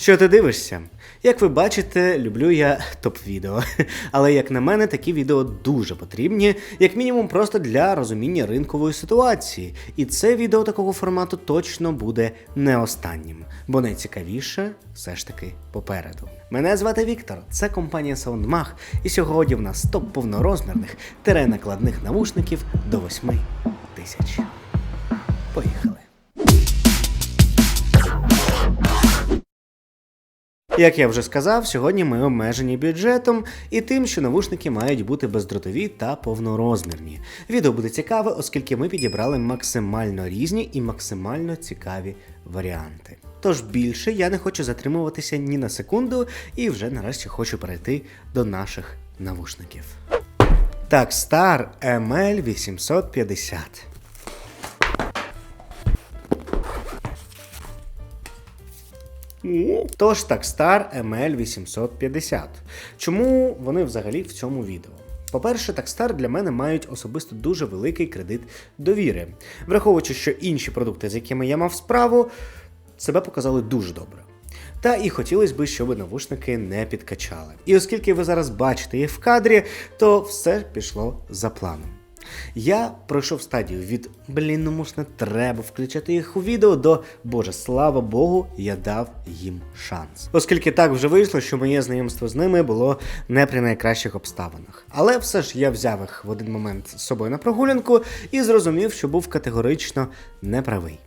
Що ти дивишся? Як ви бачите, люблю я топ-відео. Але як на мене, такі відео дуже потрібні, як мінімум, просто для розуміння ринкової ситуації. І це відео такого формату точно буде не останнім, бо найцікавіше все ж таки попереду. Мене звати Віктор, це компанія SoundMag, і сьогодні в нас топ повнорозмірних теренакладних навушників до 8 тисяч. Поїхали. Як я вже сказав, сьогодні ми обмежені бюджетом і тим, що навушники мають бути бездротові та повнорозмірні. Відео буде цікаве, оскільки ми підібрали максимально різні і максимально цікаві варіанти. Тож більше я не хочу затримуватися ні на секунду і вже нарешті хочу перейти до наших навушників. Так, Star ML 850. Тож Takstar ML 850. Чому вони взагалі в цьому відео? По-перше, Takstar для мене мають особисто дуже великий кредит довіри, враховуючи, що інші продукти, з якими я мав справу, себе показали дуже добре. Та і хотілося б, щоб навушники не підкачали. І оскільки ви зараз бачите їх в кадрі, то все пішло за планом. Я пройшов стадію від блін, ну може не треба включати їх у відео до Боже, слава Богу, я дав їм шанс. Оскільки так вже вийшло, що моє знайомство з ними було не при найкращих обставинах. Але все ж я взяв їх в один момент з собою на прогулянку і зрозумів, що був категорично неправий.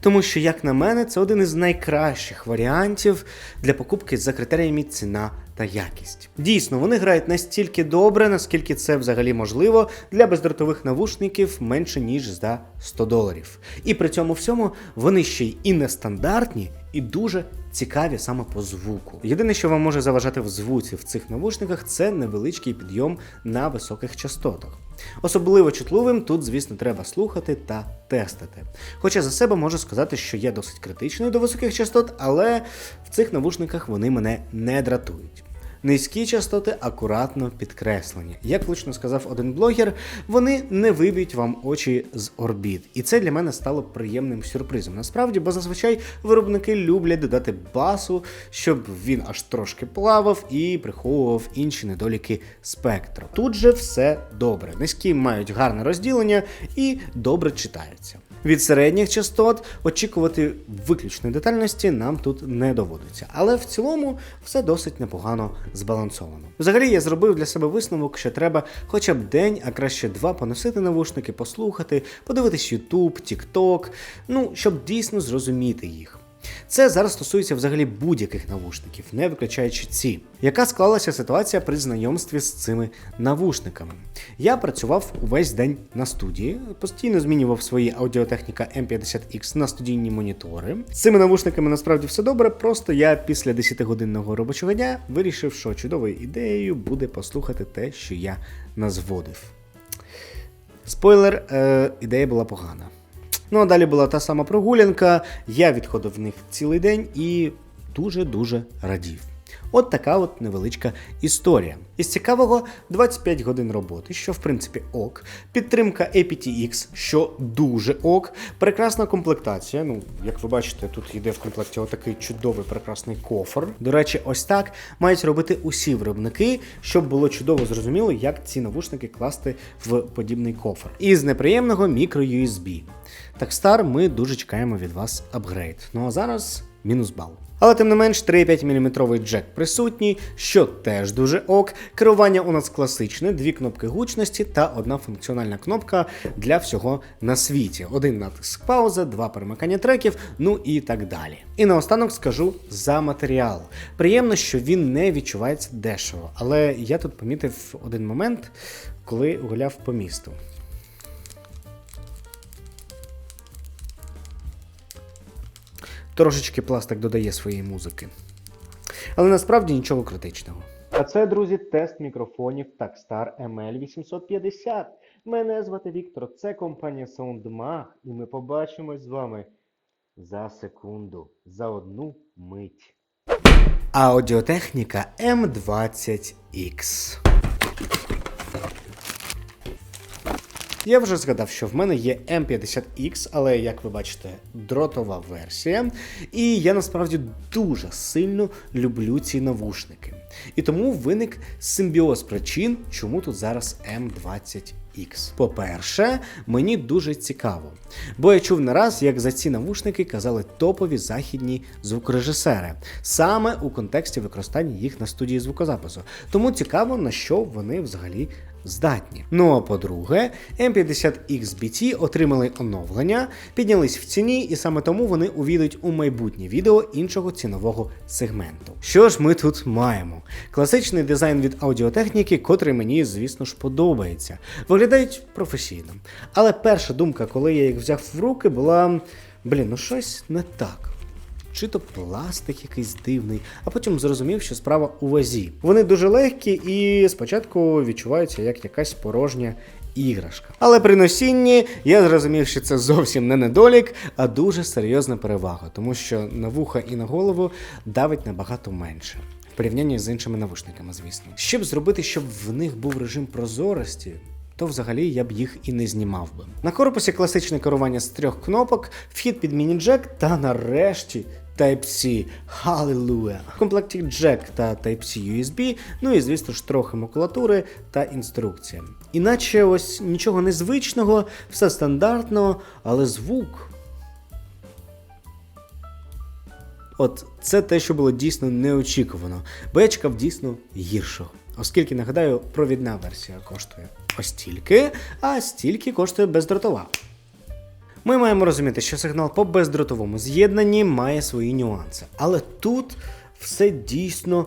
Тому що, як на мене, це один із найкращих варіантів для покупки за критеріями ціна та якість. Дійсно, вони грають настільки добре, наскільки це взагалі можливо для бездротових навушників менше ніж за 100 доларів. І при цьому всьому вони ще й і нестандартні, і дуже цікаві саме по звуку. Єдине, що вам може заважати в звуці в цих навушниках, це невеличкий підйом на високих частотах. Особливо чутливим тут, звісно, треба слухати та тестити. Хоча за себе можу сказати, що я досить критичною до високих частот, але в цих навушниках вони мене не дратують. Низькі частоти акуратно підкреслені. Як влучно сказав один блогер, вони не виб'ють вам очі з орбіт. І це для мене стало приємним сюрпризом. Насправді, бо зазвичай виробники люблять додати басу, щоб він аж трошки плавав і приховував інші недоліки спектру. Тут же все добре. Низькі мають гарне розділення і добре читаються. Від середніх частот очікувати виключної детальності нам тут не доводиться. Але в цілому все досить непогано збалансовано. Взагалі я зробив для себе висновок, що треба хоча б день, а краще два поносити навушники, послухати, подивитись YouTube, TikTok, ну щоб дійсно зрозуміти їх. Це зараз стосується взагалі будь-яких навушників, не виключаючи ці. Яка склалася ситуація при знайомстві з цими навушниками? Я працював увесь день на студії, постійно змінював свої аудіотехніка M50X на студійні монітори. З цими навушниками насправді все добре, просто я після 10-годинного робочого дня вирішив, що чудовою ідеєю буде послухати те, що я назводив. Спойлер, е, ідея була погана. Ну а далі була та сама прогулянка, я відходив в них цілий день і дуже-дуже радів. От така от невеличка історія. Із цікавого 25 годин роботи, що в принципі ок, підтримка aptX, що дуже ок, прекрасна комплектація. Ну, як ви бачите, тут йде в комплекті отакий чудовий прекрасний кофр. До речі, ось так мають робити усі виробники, щоб було чудово зрозуміло, як ці навушники класти в подібний кофр. І з неприємного мікро USB. Такстар, ми дуже чекаємо від вас апгрейд. Ну а зараз мінус бал. Але тим не менш 3,5 мм джек присутній, що теж дуже ок. Керування у нас класичне, дві кнопки гучності та одна функціональна кнопка для всього на світі. Один натиск пауза, два перемикання треків, ну і так далі. І наостанок скажу за матеріал. Приємно, що він не відчувається дешево, але я тут помітив один момент, коли гуляв по місту. Трошечки пластик додає своєї музики. Але насправді нічого критичного. А це, друзі, тест мікрофонів Takstar ML850. Мене звати Віктор, це компанія SoundMag, і ми побачимось з вами за секунду, за одну мить. Аудіотехніка M20X. Я вже згадав, що в мене є M50X, але як ви бачите, дротова версія. І я насправді дуже сильно люблю ці навушники. І тому виник симбіоз причин, чому тут зараз M20X. По-перше, мені дуже цікаво, бо я чув не раз, як за ці навушники казали топові західні звукорежисери, саме у контексті використання їх на студії звукозапису. Тому цікаво, на що вони взагалі здатні. Ну а по-друге, M50XBT отримали оновлення, піднялись в ціні, і саме тому вони увійдуть у майбутнє відео іншого цінового сегменту. Що ж ми тут маємо? Класичний дизайн від аудіотехніки, котрий мені, звісно ж, подобається. Виглядають професійно. Але перша думка, коли я їх взяв в руки, була: блін, ну щось не так чи то пластик якийсь дивний, а потім зрозумів, що справа у вазі. Вони дуже легкі і спочатку відчуваються як якась порожня. Іграшка. Але при носінні я зрозумів, що це зовсім не недолік, а дуже серйозна перевага, тому що на вуха і на голову давить набагато менше. В порівнянні з іншими навушниками, звісно. Щоб зробити, щоб в них був режим прозорості, то взагалі я б їх і не знімав би. На корпусі класичне керування з трьох кнопок, вхід під міні-джек та нарешті Type-C. Халилуя! В комплекті джек та Type-C USB, ну і звісно ж трохи макулатури та інструкція. Іначе ось нічого незвичного, все стандартно, але звук. От це те, що було дійсно неочікувано, чекав дійсно гіршого. Оскільки, нагадаю, провідна версія коштує ось стільки, а стільки коштує бездротова. Ми маємо розуміти, що сигнал по бездротовому з'єднанні має свої нюанси. Але тут все дійсно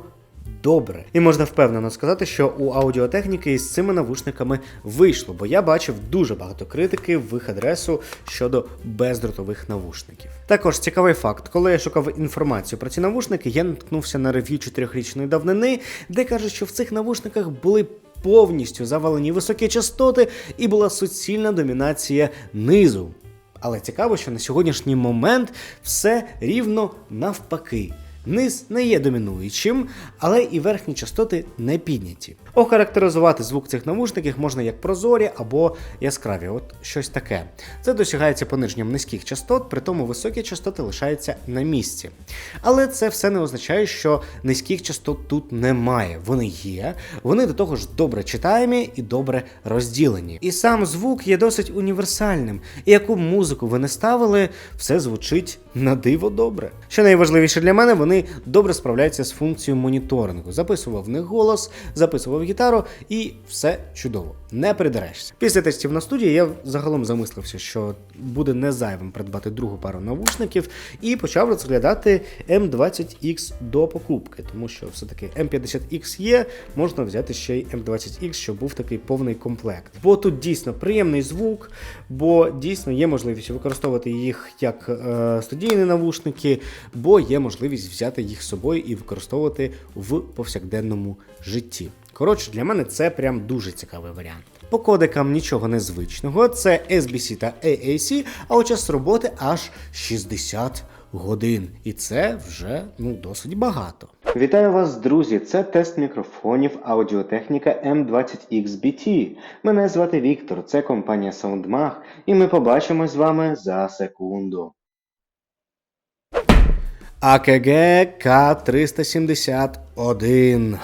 добре. І можна впевнено сказати, що у аудіотехніки із цими навушниками вийшло, бо я бачив дуже багато критики в їх адресу щодо бездротових навушників. Також цікавий факт, коли я шукав інформацію про ці навушники, я наткнувся на рев'ю 4-річної давнини, де кажуть, що в цих навушниках були. Повністю завалені високі частоти, і була суцільна домінація низу. Але цікаво, що на сьогоднішній момент все рівно навпаки. Низ не є домінуючим, але і верхні частоти не підняті. Охарактеризувати звук цих навушників можна як прозорі або яскраві, от щось таке. Це досягається пониженням низьких частот, при тому високі частоти лишаються на місці. Але це все не означає, що низьких частот тут немає. Вони є, вони до того ж добре читаємі і добре розділені. І сам звук є досить універсальним. І яку музику ви не ставили, все звучить на диво добре. Що найважливіше для мене, вони добре справляються з функцією моніторингу. Записував в них голос, записував гітару і все чудово. Не придерешся. Після тестів на студії я загалом замислився, що буде не зайвим придбати другу пару навушників, і почав розглядати M20X до покупки, тому що все-таки M50X є, можна взяти ще й M20X, щоб був такий повний комплект. Бо тут дійсно приємний звук, бо дійсно є можливість використовувати їх як е, студійні навушники, бо є можливість взяти їх з собою і використовувати в повсякденному житті. Коротше, для мене це прям дуже цікавий варіант. По кодекам нічого незвичного, це SBC та AAC, а у час роботи аж 60 годин. І це вже ну досить багато. Вітаю вас, друзі! Це тест мікрофонів аудіотехніка M20XBT. Мене звати Віктор, це компанія SoundMag, і ми побачимось з вами за секунду. АКГ К371.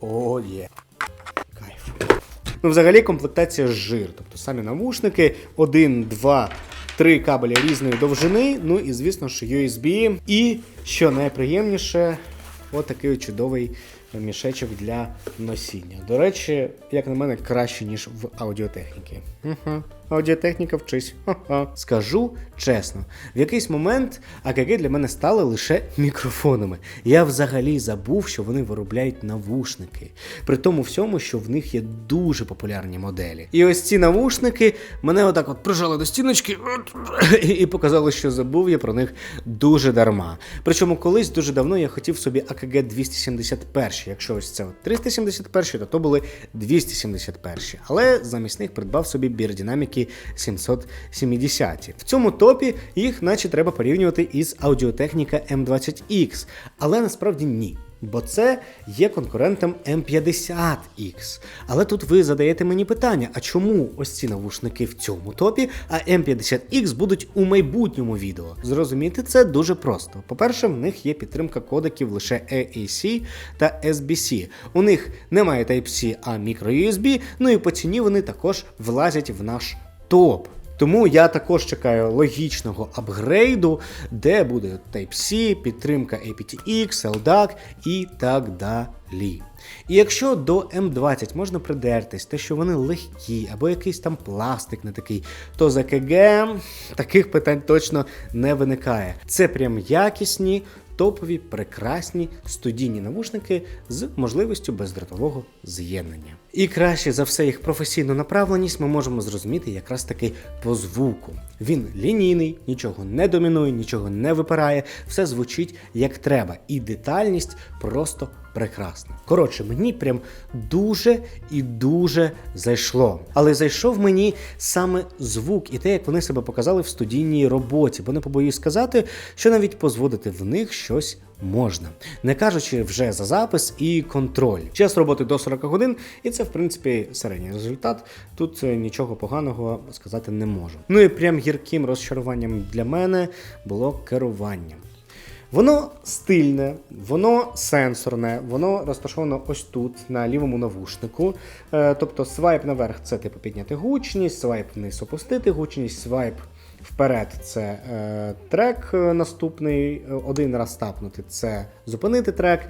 О, є. Кайф. Ну, взагалі комплектація жир. Тобто самі навушники, один, два, три кабелі різної довжини. Ну і, звісно ж, USB. І, що найприємніше, отакий от чудовий мішечок для носіння. До речі, як на мене, краще, ніж в аудіотехніки. Угу. Аудіотехніка вчись. Ха-ха. Скажу чесно, в якийсь момент АКГ для мене стали лише мікрофонами. Я взагалі забув, що вони виробляють навушники. При тому всьому, що в них є дуже популярні моделі. І ось ці навушники мене отак от прижали до стіночки і показали, що забув я про них дуже дарма. Причому колись дуже давно я хотів собі АКГ 271. Якщо ось це от 371, то то були 271. Але замість них придбав собі бірдинаміки 770. В цьому топі їх наче треба порівнювати із аудіотехніка M20X, але насправді ні. бо це є конкурентом M50X. Але тут ви задаєте мені питання: а чому ось ці навушники в цьому топі, а M50X будуть у майбутньому відео? Зрозуміти це дуже просто. По-перше, в них є підтримка кодеків лише AAC та SBC. У них немає Type-C, а microUSB, ну і по ціні вони також влазять в наш топ. Тому я також чекаю логічного апгрейду, де буде Type-C, підтримка aptX, LDAC і так далі. І якщо до М20 можна придертись, те, що вони легкі, або якийсь там пластик не такий, то за КГ таких питань точно не виникає. Це прям якісні, топові, прекрасні студійні навушники з можливістю бездротового з'єднання. І краще за все їх професійну направленість ми можемо зрозуміти якраз таки по звуку. Він лінійний, нічого не домінує, нічого не випирає, все звучить як треба, і детальність просто прекрасна. Коротше, мені прям дуже і дуже зайшло. Але зайшов мені саме звук і те, як вони себе показали в студійній роботі, бо не побоюсь сказати, що навіть позводити в них щось можна, не кажучи вже за запис і контроль. Час роботи до 40 годин, і це в принципі середній результат. Тут е, нічого поганого сказати не можу. Ну і прям гірким розчаруванням для мене було керування. Воно стильне, воно сенсорне, воно розташовано ось тут, на лівому навушнику. Е, тобто свайп наверх це типу підняти гучність, свайп вниз опустити гучність, свайп вперед це е, трек е, наступний, е, один раз тапнути це зупинити трек.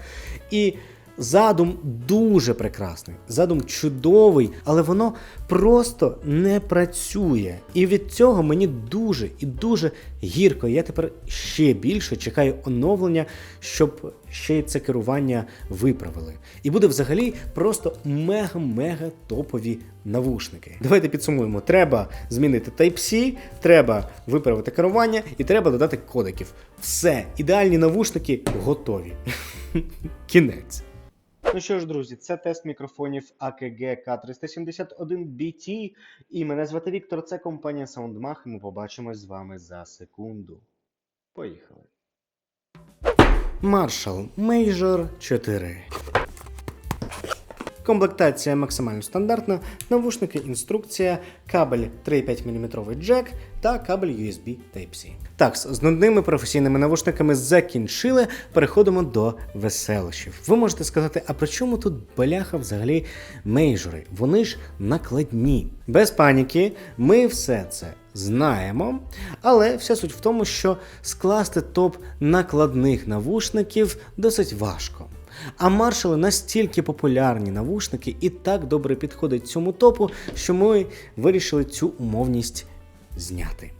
І Задум дуже прекрасний, задум чудовий, але воно просто не працює. І від цього мені дуже і дуже гірко. Я тепер ще більше чекаю оновлення, щоб ще це керування виправили. І буде взагалі просто мега-мега топові навушники. Давайте підсумуємо: треба змінити Type-C, треба виправити керування і треба додати кодеків. Все, ідеальні навушники готові. Кінець. Ну що ж, друзі, це тест мікрофонів AKG K371BT. І мене звати Віктор, це компанія SoundMag, і ми побачимось з вами за секунду. Поїхали. Marshall Major 4. Комплектація максимально стандартна, навушники, інструкція, кабель 3,5 мм джек та кабель USB Type-C. Так, з нудними професійними навушниками закінчили. Переходимо до веселощів. Ви можете сказати, а при чому тут баляха взагалі мейджори? Вони ж накладні. Без паніки, ми все це знаємо. Але вся суть в тому, що скласти топ накладних навушників досить важко. А маршали настільки популярні навушники і так добре підходять цьому топу, що ми вирішили цю умовність зняти.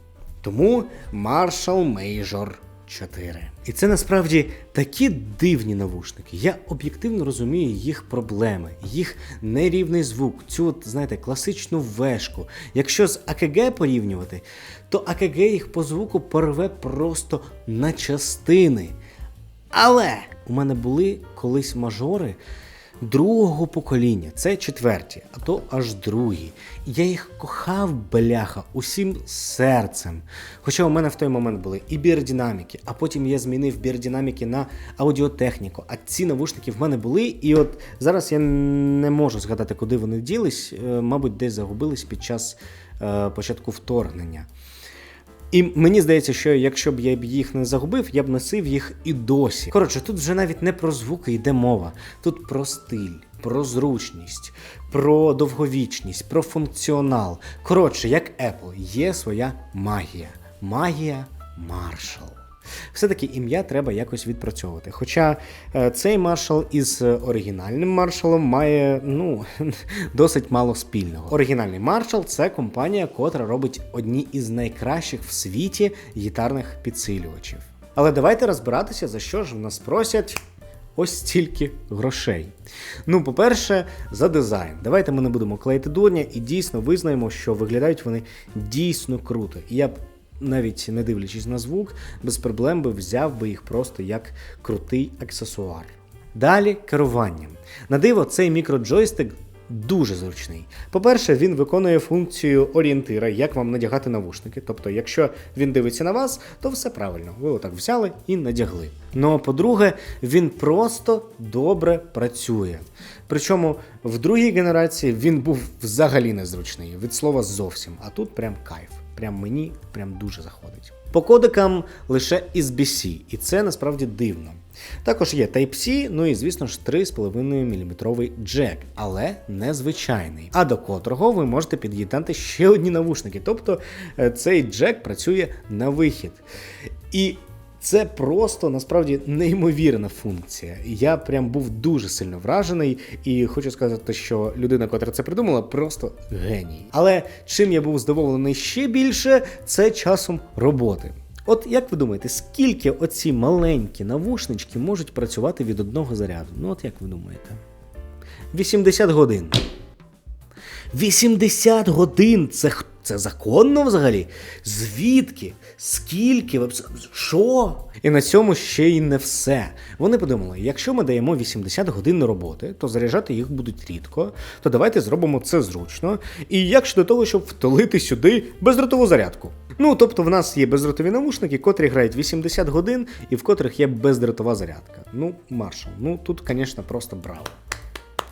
Тому Marshall Major 4. І це насправді такі дивні навушники. Я об'єктивно розумію їх проблеми, їх нерівний звук, цю, от, знаєте, класичну вешку. Якщо з АКГ порівнювати, то АКГ їх по звуку порве просто на частини. Але у мене були колись мажори другого покоління, це четверті, а то аж другі. Я їх кохав, бляха, усім серцем. Хоча у мене в той момент були і бірдинаміки, а потім я змінив бірдинаміки на аудіотехніку. А ці навушники в мене були, і от зараз я не можу згадати, куди вони ділись, е, мабуть, десь загубились під час е, початку вторгнення. І мені здається, що якщо б я б їх не загубив, я б носив їх і досі. Коротше, тут вже навіть не про звуки йде мова. Тут про стиль, про зручність, про довговічність, про функціонал. Коротше, як Apple, є своя магія. Магія Marshall. Все-таки ім'я треба якось відпрацьовувати. Хоча е, цей маршал із оригінальним маршалом має ну, досить мало спільного. Оригінальний маршал це компанія, котра робить одні із найкращих в світі гітарних підсилювачів. Але давайте розбиратися, за що ж в нас просять. Ось стільки грошей. Ну, по-перше, за дизайн. Давайте ми не будемо клеїти дурня і дійсно визнаємо, що виглядають вони дійсно круто. І я б навіть не дивлячись на звук, без проблем би взяв би їх просто як крутий аксесуар. Далі керування. На диво, цей мікроджойстик дуже зручний. По-перше, він виконує функцію орієнтира, як вам надягати навушники. Тобто, якщо він дивиться на вас, то все правильно. Ви отак взяли і надягли. Ну а по-друге, він просто добре працює. Причому в другій генерації він був взагалі незручний, від слова зовсім. А тут прям кайф. Прям мені прям дуже заходить. По кодекам лише SBC, і це насправді дивно. Також є Type-C, ну і звісно ж 3,5 мм джек, але незвичайний, а до котрого ви можете під'єднати ще одні навушники. Тобто е, цей джек працює на вихід. І це просто насправді неймовірна функція. Я прям був дуже сильно вражений, і хочу сказати, що людина, котра це придумала, просто геній. Але чим я був здивований ще більше, це часом роботи. От як ви думаєте, скільки оці маленькі навушнички можуть працювати від одного заряду? Ну, от як ви думаєте? 80 годин. 80 годин це, х- це законно взагалі? Звідки? Скільки? Що? І на цьому ще й не все. Вони подумали: якщо ми даємо 80 годин роботи, то заряджати їх будуть рідко, то давайте зробимо це зручно. І як щодо того, щоб втулити сюди бездротову зарядку? Ну, тобто в нас є бездротові навушники, котрі грають 80 годин і в котрих є бездротова зарядка. Ну, маршал, ну тут, звісно, просто браво.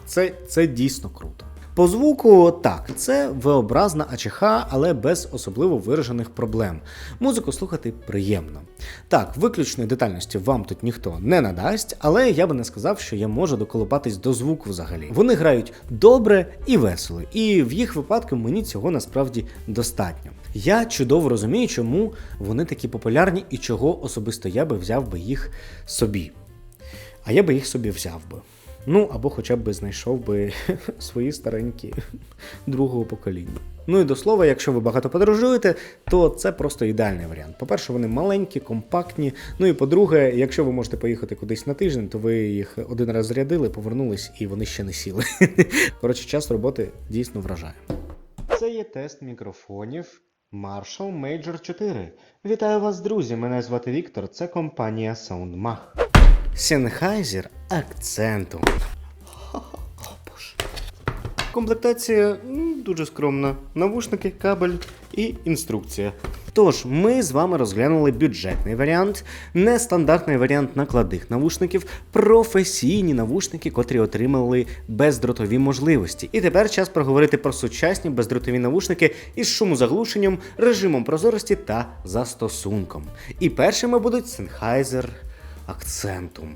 Це, це дійсно круто. По звуку, так, це V-образна АЧХ, але без особливо виражених проблем. Музику слухати приємно. Так, виключної детальності вам тут ніхто не надасть, але я би не сказав, що я можу доколупатись до звуку взагалі. Вони грають добре і весело, і в їх випадку мені цього насправді достатньо. Я чудово розумію, чому вони такі популярні і чого особисто я би взяв би їх собі. А я би їх собі взяв би. Ну, або хоча б знайшов би свої старенькі другого покоління. Ну і до слова, якщо ви багато подорожуєте, то це просто ідеальний варіант. По-перше, вони маленькі, компактні. Ну і по-друге, якщо ви можете поїхати кудись на тиждень, то ви їх один раз зарядили, повернулись і вони ще не сіли. Коротше, час роботи дійсно вражає. Це є тест мікрофонів Marshall Major 4. Вітаю вас, друзі! Мене звати Віктор. Це компанія SoundMag. Sennheiser акценту. Комплектація дуже скромна. Навушники, кабель і інструкція. Тож, ми з вами розглянули бюджетний варіант, нестандартний варіант накладних навушників, професійні навушники, котрі отримали бездротові можливості. І тепер час проговорити про сучасні бездротові навушники із шумозаглушенням, режимом прозорості та застосунком. І першими будуть Sennheiser акцентум.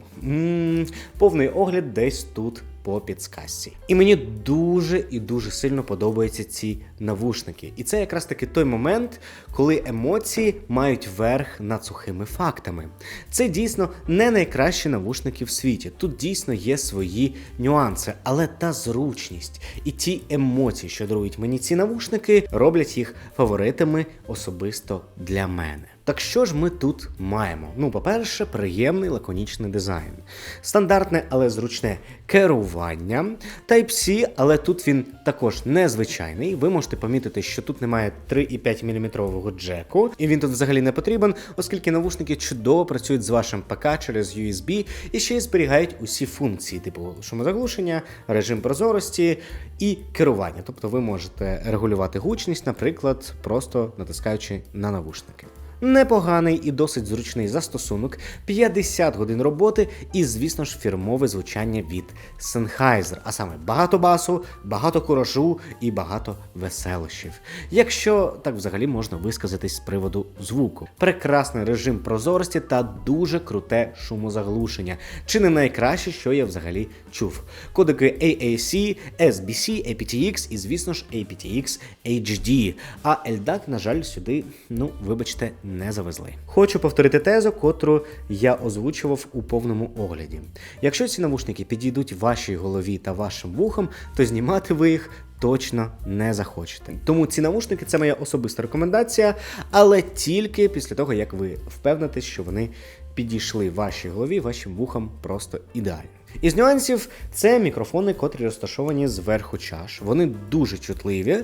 повний огляд десь тут по підсказці. І мені дуже і дуже сильно подобаються ці навушники. І це якраз таки той момент, коли емоції мають верх над сухими фактами. Це дійсно не найкращі навушники в світі. Тут дійсно є свої нюанси, але та зручність і ті емоції, що дарують мені ці навушники, роблять їх фаворитами особисто для мене. Так що ж ми тут маємо? Ну, по-перше, приємний лаконічний дизайн, стандартне, але зручне керування, Type-C, але тут він також незвичайний. Ви можете помітити, що тут немає 3,5 мм джеку, і він тут взагалі не потрібен, оскільки навушники чудово працюють з вашим ПК через USB і ще й зберігають усі функції, типу шумозаглушення, режим прозорості і керування. Тобто ви можете регулювати гучність, наприклад, просто натискаючи на навушники. Непоганий і досить зручний застосунок, 50 годин роботи і, звісно ж, фірмове звучання від Sennheiser, а саме багато басу, багато куражу і багато веселощів. Якщо так взагалі можна висказатись з приводу звуку. Прекрасний режим прозорості та дуже круте шумозаглушення. Чи не найкраще, що я взагалі чув. Кодики AAC, SBC, aptX і, звісно ж, aptX HD. А LDAC, на жаль, сюди, ну, вибачте, не завезли. Хочу повторити тезу, котру я озвучував у повному огляді. Якщо ці навушники підійдуть вашій голові та вашим вухам, то знімати ви їх точно не захочете. Тому ці навушники це моя особиста рекомендація, але тільки після того, як ви впевнитесь, що вони підійшли вашій голові, вашим вухам просто ідеально. Із нюансів це мікрофони, котрі розташовані зверху чаш. Вони дуже чутливі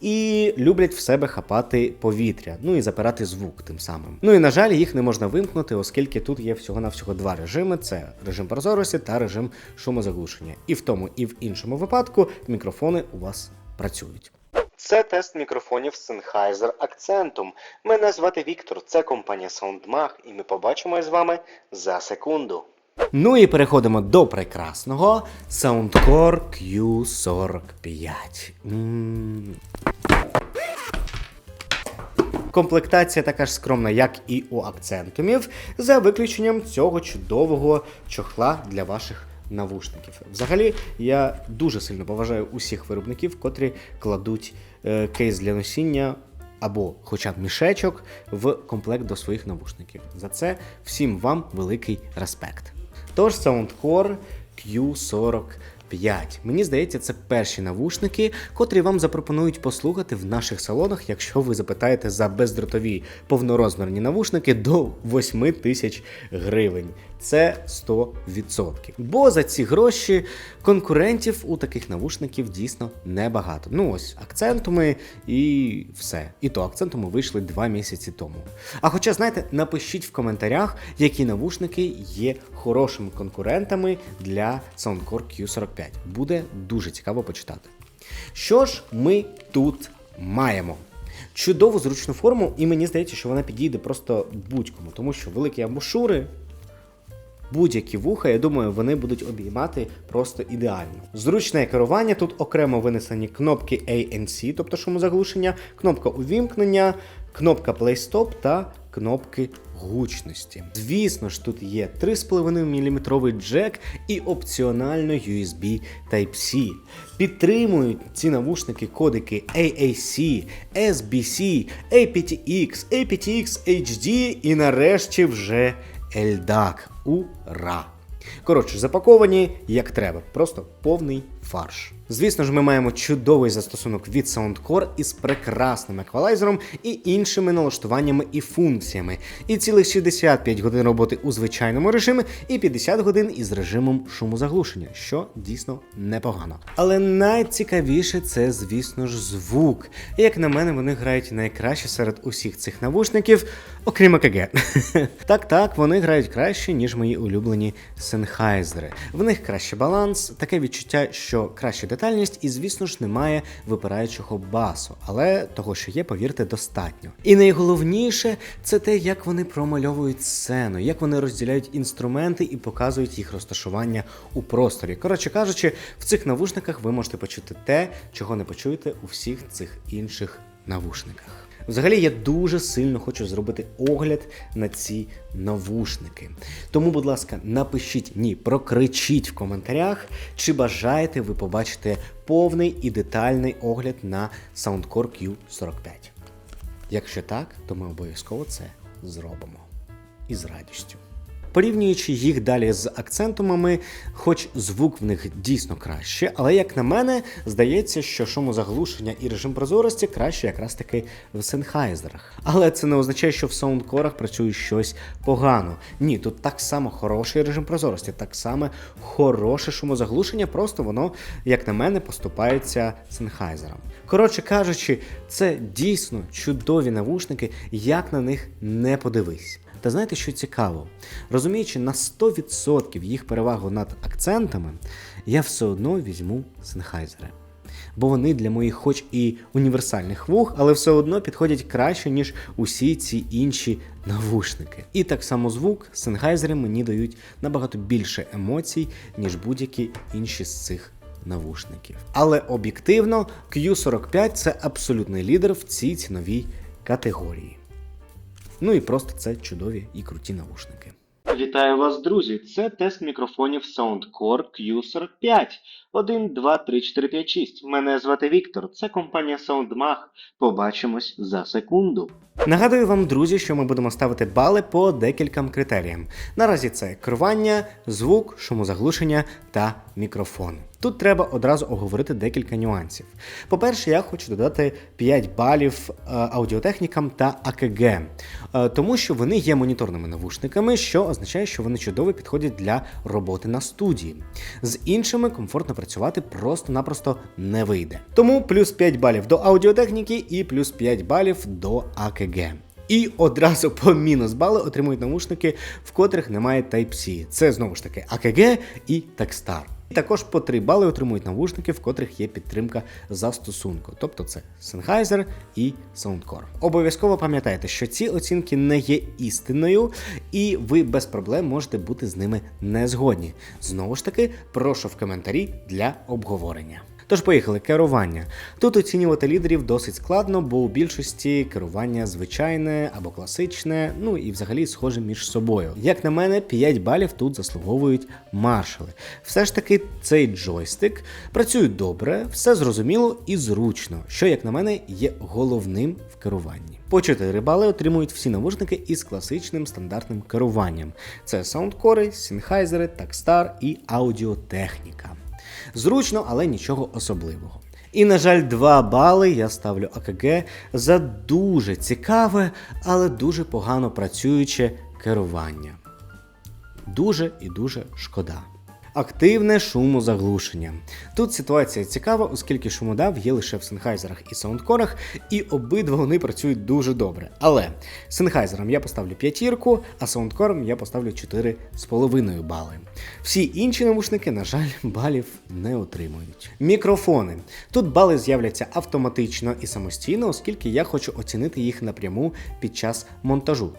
і люблять в себе хапати повітря, ну і запирати звук тим самим. Ну і на жаль, їх не можна вимкнути, оскільки тут є всього-навсього два режими: це режим прозорості та режим шумозаглушення. І в тому, і в іншому випадку мікрофони у вас працюють. Це тест мікрофонів Sennheiser Accentum. Мене звати Віктор, це компанія SoundMag, і ми побачимо з вами за секунду. Ну і переходимо до прекрасного Soundcore Q45. М. Комплектація така ж скромна, як і у акцентумів, за виключенням цього чудового чохла для ваших навушників. Взагалі, я дуже сильно поважаю усіх виробників, котрі кладуть е, кейс для носіння або хоча б мішечок в комплект до своїх навушників. За це всім вам великий респект. Тож Soundcore Q45. Мені здається, це перші навушники, котрі вам запропонують послухати в наших салонах, якщо ви запитаєте за бездротові повнорозмірні навушники до 8 тисяч гривень. Це 100%. Бо за ці гроші конкурентів у таких навушників дійсно небагато. Ну ось акцентуми і все. І то акцентуми вийшли два місяці тому. А хоча, знаєте, напишіть в коментарях, які навушники є хорошими конкурентами для Soundcore Q45. Буде дуже цікаво почитати. Що ж ми тут маємо? Чудову зручну форму, і мені здається, що вона підійде просто будь-кому, тому що великі амбушури, будь-які вуха, я думаю, вони будуть обіймати просто ідеально. Зручне керування тут окремо винесені кнопки ANC, тобто шумозаглушення, кнопка увімкнення, кнопка Play Stop та кнопки гучності. Звісно ж, тут є 3,5 мм джек і опціонально USB Type-C. Підтримують ці навушники кодики AAC, SBC, aptX, aptX HD і нарешті вже LDAC. Ура! Коротше, запаковані як треба, просто повний фарш. Звісно ж, ми маємо чудовий застосунок від Soundcore із прекрасним еквалайзером і іншими налаштуваннями і функціями. І цілих 65 годин роботи у звичайному режимі, і 50 годин із режимом шумозаглушення, що дійсно непогано. Але найцікавіше це, звісно ж, звук. Як на мене, вони грають найкраще серед усіх цих навушників, окрім АКГ. так, так, вони грають краще, ніж мої улюблені Sennheiser. В них кращий баланс, таке відчуття, що краще детальність, і, звісно ж, немає випираючого басу, але того, що є, повірте, достатньо. І найголовніше це те, як вони промальовують сцену, як вони розділяють інструменти і показують їх розташування у просторі. Коротше кажучи, в цих навушниках ви можете почути те, чого не почуєте у всіх цих інших навушниках. Взагалі, я дуже сильно хочу зробити огляд на ці навушники. Тому, будь ласка, напишіть ні, прокричіть в коментарях, чи бажаєте ви побачити повний і детальний огляд на Soundcore Q45. Якщо так, то ми обов'язково це зробимо. І з радістю. Порівнюючи їх далі з акцентумами, хоч звук в них дійсно краще, але як на мене, здається, що шумозаглушення і режим прозорості краще якраз таки в сенхайзерах. Але це не означає, що в саундкорах працює щось погано. Ні, тут так само хороший режим прозорості, так само хороше шумозаглушення, просто воно, як на мене, поступається сенхайзерам. Коротше кажучи, це дійсно чудові навушники, як на них не подивись. Та знаєте, що цікаво? Розуміючи на 100% їх перевагу над акцентами, я все одно візьму сенхайзери. Бо вони для моїх, хоч і універсальних вух, але все одно підходять краще, ніж усі ці інші навушники. І так само звук сенхайзери мені дають набагато більше емоцій, ніж будь-які інші з цих навушників. Але об'єктивно, Q45 це абсолютний лідер в цій ціновій категорії. Ну і просто це чудові і круті навушники. Вітаю вас, друзі! Це тест мікрофонів Soundcore Q45. 1, 2, 3, 4, 5, 6. Мене звати Віктор. Це компанія SoundMag. Побачимось за секунду. Нагадую вам, друзі, що ми будемо ставити бали по декільком критеріям. Наразі це керування, звук, шумозаглушення та мікрофон. Тут треба одразу оговорити декілька нюансів. По-перше, я хочу додати 5 балів е, аудіотехнікам та АКГ, е, тому що вони є моніторними навушниками, що означає, що вони чудово підходять для роботи на студії. З іншими комфортно працювати просто-напросто не вийде. Тому плюс 5 балів до аудіотехніки і плюс 5 балів до АКГ. І одразу по мінус бали отримують навушники, в котрих немає Type-C. Це знову ж таки АКГ і Techstar. І також по 3 бали отримують навушники, в котрих є підтримка застосунку, тобто це Sennheiser і Soundcore. Обов'язково пам'ятайте, що ці оцінки не є істинною, і ви без проблем можете бути з ними не згодні. Знову ж таки, прошу в коментарі для обговорення. Тож поїхали керування. Тут оцінювати лідерів досить складно, бо у більшості керування звичайне або класичне, ну і взагалі схоже між собою. Як на мене, 5 балів тут заслуговують маршали. Все ж таки, цей джойстик працює добре, все зрозуміло і зручно, що, як на мене, є головним в керуванні. По 4 бали отримують всі навушники із класичним стандартним керуванням: це саундкори, Sennheiser, Takstar і аудіотехніка. Зручно, але нічого особливого. І, на жаль, 2 бали я ставлю АКГ за дуже цікаве, але дуже погано працююче керування. Дуже і дуже шкода. Активне шумозаглушення. Тут ситуація цікава, оскільки шумодав є лише в Сенхайзерах і саундкорах, і обидва вони працюють дуже добре. Але Сенхайзерам я поставлю п'ятірку, а саундкорам я поставлю 4,5 бали. Всі інші навушники, на жаль, балів не отримують. Мікрофони. Тут бали з'являться автоматично і самостійно, оскільки я хочу оцінити їх напряму під час монтажу.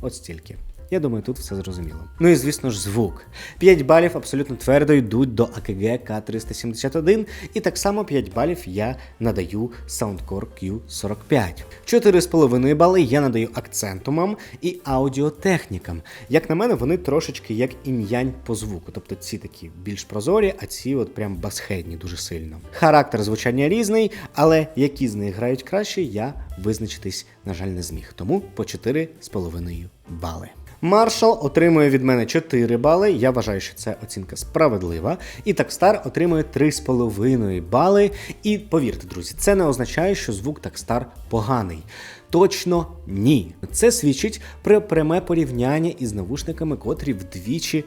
От стільки. Я думаю, тут все зрозуміло. Ну і звісно ж, звук. 5 балів абсолютно твердо йдуть до AKG K371, і так само 5 балів я надаю Soundcore Q45. 4,5 бали я надаю акцентумам і аудіотехнікам. Як на мене, вони трошечки як інь-янь по звуку, тобто ці такі більш прозорі, а ці от прям басхедні дуже сильно. Характер звучання різний, але які з них грають краще, я визначитись, на жаль, не зміг. Тому по 4,5 бали. Маршал отримує від мене 4 бали. Я вважаю, що це оцінка справедлива. І Такстар отримує 3,5 бали. І повірте, друзі, це не означає, що звук Такстар поганий. Точно ні. Це свідчить про пряме порівняння із навушниками, котрі вдвічі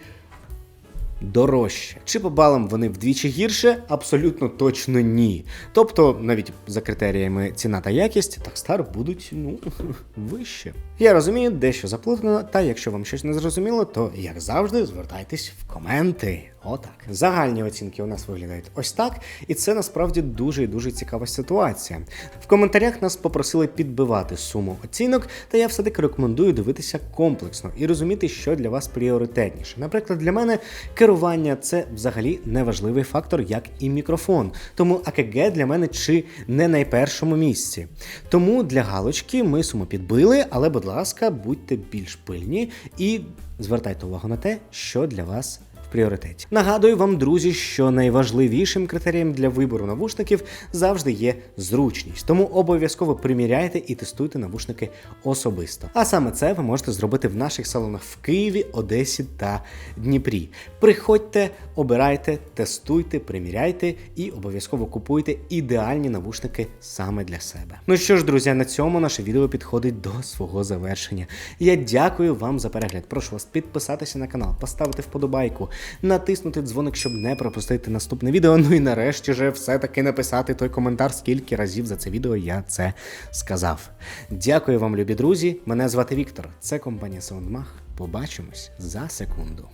дорожче. Чи по балам вони вдвічі гірше? Абсолютно точно ні. Тобто, навіть за критеріями ціна та якість, Такстар будуть ну вище. Я розумію, дещо заплутано, та якщо вам щось не зрозуміло, то як завжди звертайтесь в коменти. Отак. Загальні оцінки у нас виглядають ось так, і це насправді дуже і дуже цікава ситуація. В коментарях нас попросили підбивати суму оцінок, та я все-таки рекомендую дивитися комплексно і розуміти, що для вас пріоритетніше. Наприклад, для мене керування це взагалі неважливий фактор, як і мікрофон. Тому АКГ для мене чи не найпершому місці. Тому для галочки ми суму підбили, але, будь ласка, будьте більш пильні і звертайте увагу на те, що для вас пріоритеті. Нагадую вам, друзі, що найважливішим критерієм для вибору навушників завжди є зручність. Тому обов'язково приміряйте і тестуйте навушники особисто. А саме це ви можете зробити в наших салонах в Києві, Одесі та Дніпрі. Приходьте, обирайте, тестуйте, приміряйте і обов'язково купуйте ідеальні навушники саме для себе. Ну що ж, друзі, на цьому наше відео підходить до свого завершення. Я дякую вам за перегляд. Прошу вас підписатися на канал, поставити вподобайку натиснути дзвоник, щоб не пропустити наступне відео. Ну і нарешті же все-таки написати той коментар, скільки разів за це відео я це сказав. Дякую вам, любі друзі. Мене звати Віктор. Це компанія Soundmag. Побачимось за секунду.